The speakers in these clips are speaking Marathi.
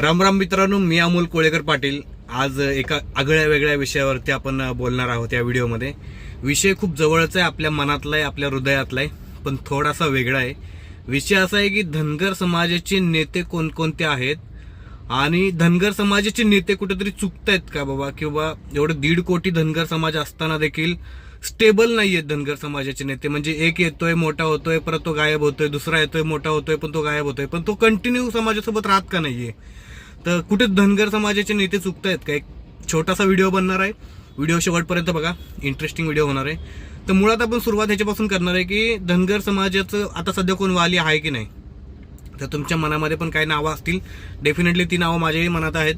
राम राम मित्रांनो मी अमोल कोळेकर पाटील. आज एका आगळ्या वेगळ्या विषयावरती आपण बोलणार आहोत या व्हिडिओमध्ये. विषय खूप जवळचा आहे आपल्या मनातला आहे आपल्या हृदयातला आहे पण थोडासा वेगळा आहे. विषय असा आहे की धनगर समाजाचे नेते कोणकोणते आहेत? आणि धनगर समाजाचे नेते कुठेतरी चुकतायत का बाबा? किंवा एवढं दीड कोटी धनगर समाज असताना देखील स्टेबल नाही आहेत धनगर समाजाचे नेते? म्हणजे एक येतोय मोठा होतोय परत तो गायब होतोय दुसरा येतोय मोठा होतोय पण तो गायब होतोय. पण तो कंटिन्यू समाजासोबत राहत का नाहीये? तर कुठे धनगर समाजाचे नेते चुकत आहेत का? एक छोटासा व्हिडिओ बनणार आहे. व्हिडिओ शेवटपर्यंत बघा. इंटरेस्टिंग व्हिडिओ होणार आहे. तर मुळात आपण सुरुवात ह्याच्यापासून करणार आहे की धनगर समाजाचं आता सध्या कोण वाली आहे की नाही? तर तुमच्या मनामध्ये पण काही नावं असतील. डेफिनेटली ती नावं माझ्याही मनात आहेत.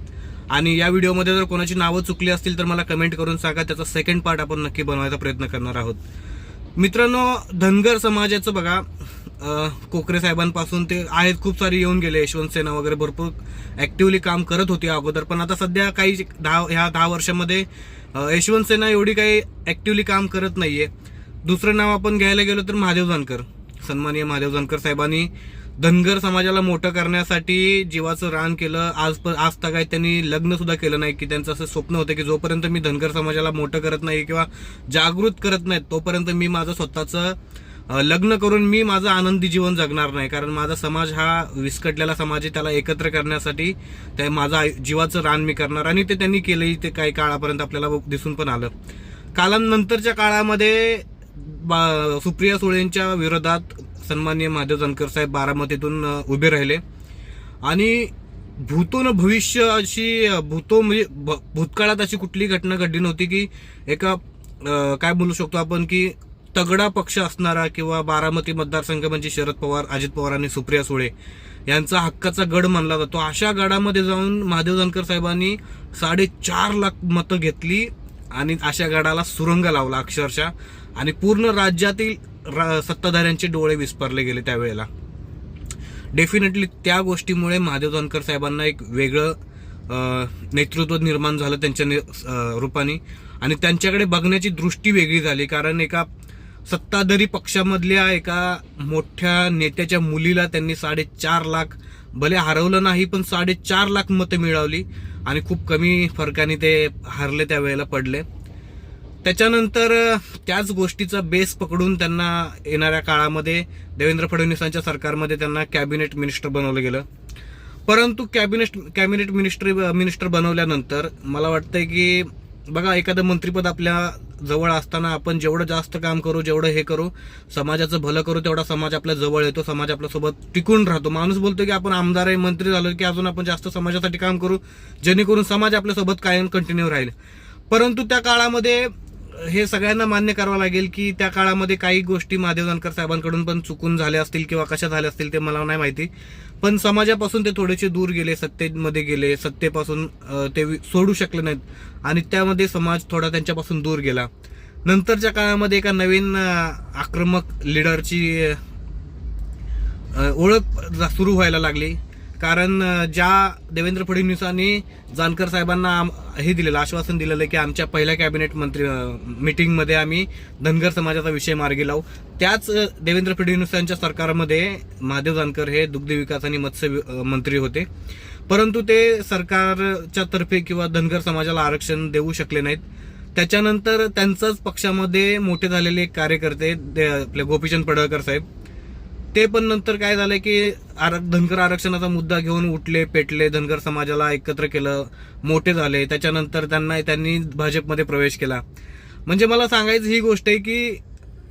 आणि या व्हिडिओमध्ये जर कोणाची नावं चुकली असतील तर मला कमेंट करून सांगा. त्याचा सेकंड पार्ट आपण नक्की बनवायचा प्रयत्न करणार आहोत. मित्रांनो धनगर समाजाचं बघा. कोकरे साहेबांपासून ते आहेत खूप सारे येऊन गेले. यशवंत सेना वगैरे भरपूर ॲक्टिव्हली काम करत होती अगोदर. पण आता सध्या काही दहा ह्या दहा वर्षामध्ये यशवंत सेना एवढी काही ॲक्टिव्हली काम करत नाही आहे दुसरं नाव आपण घ्यायला गेलो तर महादेव जानकर. सन्माननीय महादेव जानकर साहेबांनी धनगर समाजाला मोठं करण्यासाठी जीवाचं रान केलं. आज प- आज तगायत त्यांनी लग्नसुद्धा केलं नाही की त्यांचं असं स्वप्न होतं की जोपर्यंत मी धनगर समाजाला मोठं करत नाही किंवा जागृत करत नाही तोपर्यंत मी माझं स्वतःचं लग्न करून मी माझं आनंदी जीवन जगणार नाही कारण माझा समाज हा विस्कटलेला समाज आहे त्याला एकत्र करण्यासाठी त्या माझा जीवाचं रान मी करणार आणि ते त्यांनी केलंही ते काही काळापर्यंत आपल्याला दिसून पण आलं. कालानंतरच्या काळामध्ये बा- सुप्रिया सुळेंच्या विरोधात सन्माननीय महादेव जानकर साहेब बारामतीतून उभे राहिले. आणि भूतून भविष्य अशी भूतो म्हणजे भ- भूतकाळात अशी कुठली घटना घडली नव्हती की एका काय बोलू शकतो आपण की तगडा पक्ष असणारा किंवा बारामती मतदारसंघ म्हणजे शरद पवार अजित पवार आणि सुप्रिया सुळे यांचा हक्काचा गड मानला जातो. अशा गडामध्ये जाऊन महादेव जानकर साहेबांनी साडेचार लाख मतं घेतली आणि अशा गडाला सुरंग लावला अक्षरशः आणि पूर्ण राज्यातील रा- सत्ताधाऱ्यांचे डोळे विस्परले गेले त्यावेळेला. डेफिनेटली त्या गोष्टीमुळे महादेव जानकर साहेबांना एक वेगळं नेतृत्व निर्माण झालं त्यांच्या नि- रूपाने. आणि त्यांच्याकडे बघण्याची दृष्टी वेगळी झाली कारण एका सत्ताधारी पक्षामधल्या एका मोठ्या नेत्याच्या मुलीला त्यांनी साडेचार लाख भले हरवलं नाही पण साडेचार लाख मतं मिळवली आणि खूप कमी फरकाने ते हरले त्यावेळेला पडले. त्याच्यानंतर त्याच गोष्टीचा बेस पकडून त्यांना येणाऱ्या काळामध्ये देवेंद्र फडणवीसांच्या सरकारमध्ये त्यांना कॅबिनेट मिनिस्टर बनवलं गेलं. परंतु कॅबिनेट कॅबिनेट मिनिस्टर मिनिस्टर बनवल्यानंतर मला वाटतंय की बघा एखादं मंत्रीपद आपल्या जवळ असताना आपण जेवढं जास्त काम करू जेवढं हे करू समाजाचं भलं करू तेवढा समाज आपल्या जवळ येतो समाज आपल्यासोबत टिकून राहतो. माणूस बोलतो की आपण आमदार आहे मंत्री झालो की अजून आपण जास्त समाजासाठी काम करू जेणेकरून समाज आपल्यासोबत कायम कंटिन्यू राहील. परंतु त्या काळामध्ये हे सगळ्यांना मान्य करावं लागेल की त्या काळामध्ये काही गोष्टी महादेव जानकर साहेबांकडून पण चुकून झाल्या असतील किंवा कशा झाल्या असतील ते मला नाही माहिती. पण समाजापासून ते थोडेसे दूर गेले सत्तेमध्ये गेले सत्तेपासून ते सोडू शकले नाहीत. आणि त्यामध्ये समाज थोडा त्यांच्यापासून दूर गेला. नंतरच्या काळामध्ये एका नवीन आक्रमक लिडरची ओळख जा- सुरू व्हायला लागली. कारण ज्या देवेंद्र फडणवीसांनी जानकर साहेबांना आम- हे दिलेलं आश्वासन दिलेलं की आमच्या पहिल्या कॅबिनेट मंत्री मिटिंगमध्ये मीटिंगमध्ये आम्ही धनगर समाजाचा विषय मार्गी लावू त्याच देवेंद्र फडणवीसांच्या सरकारमध्ये महादेव जानकर हे दुग्ध विकास आणि मत्स्य वि- मंत्री होते. परंतु ते सरकारच्या तर्फे किंवा धनगर समाजाला आरक्षण देऊ शकले नाहीत. त्याच्यानंतर त्यांचंच पक्षामध्ये मोठे झालेले एक कार्यकर्ते दे- आपले गोपीचंद पडळकर साहेब ते पण नंतर काय झालं की आर- धनगर आरक्षणाचा मुद्दा घेऊन उठले पेटले धनगर समाजाला एकत्र केलं मोठे झाले. त्याच्यानंतर त्यांना त्यांनी भाजपमध्ये प्रवेश केला. म्हणजे मला सांगायचं ही गोष्ट आहे की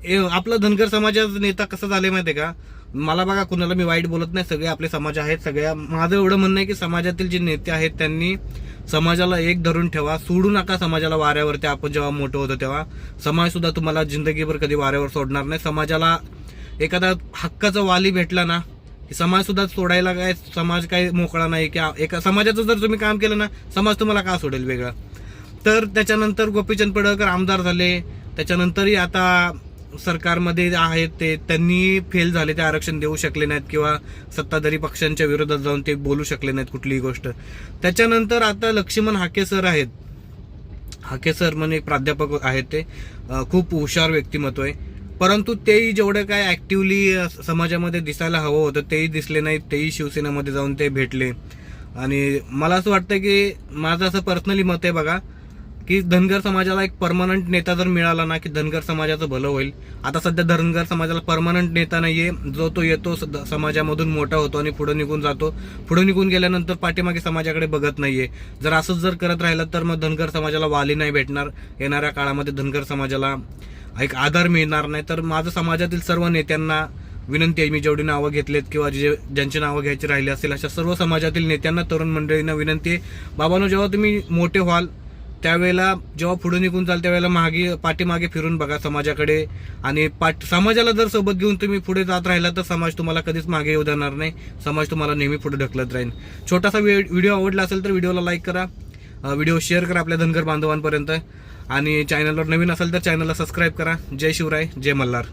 ए- आपला धनगर समाजाचा नेता कसं झाले माहिती का? मला बघा कुणाला मी वाईट बोलत नाही. सगळे आपले समाज आहेत सगळ्या. माझं एवढं म्हणणं आहे की समाजातील जे नेते आहेत त्यांनी समाजाला एक धरून ठेवा. सोडू नका समाजाला वाऱ्यावरती. आपण जेव्हा मोठं होतो तेव्हा. समाज सुद्धा तुम्हाला जिंदगीभर कधी वाऱ्यावर सोडणार नाही. समाजाला एखादा हक्काचा वाली भेटला ना समाज सुद्धा सोडायला काय समाज काय मोकळा नाही की एका समाजाचं जर तुम्ही काम केलं ना समाज तुम्हाला का सोडेल वेगळा? तर त्याच्यानंतर गोपीचंद पडळकर आमदार झाले. त्याच्यानंतरही आता सरकारमध्ये आहेत ते त्यांनी फेल झाले ते आरक्षण देऊ शकले नाहीत किंवा सत्ताधारी पक्षांच्या विरोधात जाऊन ते बोलू शकले नाहीत कुठलीही गोष्ट. त्याच्यानंतर आता लक्ष्मण हाके सर आहेत. हाके सर म्हणून एक प्राध्यापक आहेत ते. खूप हुशार व्यक्तिमत्व आहे. परंतु तेही जेवढं काय ॲक्टिवली समाजामध्ये दिसायला हवं होतं तेही दिसले नाहीत तेही शिवसेनेमध्ये जाऊन ते भेटले. आणि मला असं वाटतं की माझं असं पर्सनली मत आहे बघा की धनगर समाजाला एक परमनंट नेता जर मिळाला ना की धनगर समाजाचं भलं होईल. आता सध्या धनगर समाजाला परमनंट नेता नाहीये. जो तो येतो समाजामधून मोठा होतो आणि पुढे निघून जातो. पुढे निघून गेल्यानंतर पाठीमागे समाजाकडे बघत नाहीये. जर असंच जर करत राहिलं तर मग धनगर समाजाला वाली नाही भेटणार येणाऱ्या काळामध्ये धनगर समाजाला. एक आधार मिळणार नाही. तर माझं समाजातील सर्व नेत्यांना विनंती आहे मी जेवढी नावं घेतलेत किंवा जे ज्यांची नावं घ्यायची राहिली असेल अशा सर्व समाजातील नेत्यांना तरुण मंडळींना विनंती आहे. बाबांनो जेव्हा तुम्ही मोठे व्हाल त्यावेळेला जेव्हा पुढे निघून जाल त्यावेळेला मागे पाठीमागे फिरून बघा समाजाकडे. आणि पाठ समाजाला जर सोबत घेऊन तुम्ही पुढे जात राहिला तर समाज तुम्हाला कधीच मागे येऊ देणार नाही. समाज तुम्हाला नेहमी पुढे ढकलत राहील. छोटासा व्हिडिओ आवडला असेल तर व्हिडिओला लाईक करा. व्हिडिओ शेअर करा आपल्या धनगर बांधवांपर्यंत. आणि चॅनलवर नवीन असेल तर चॅनलला सबस्क्राईब करा. जय शिवराय जय मल्हार.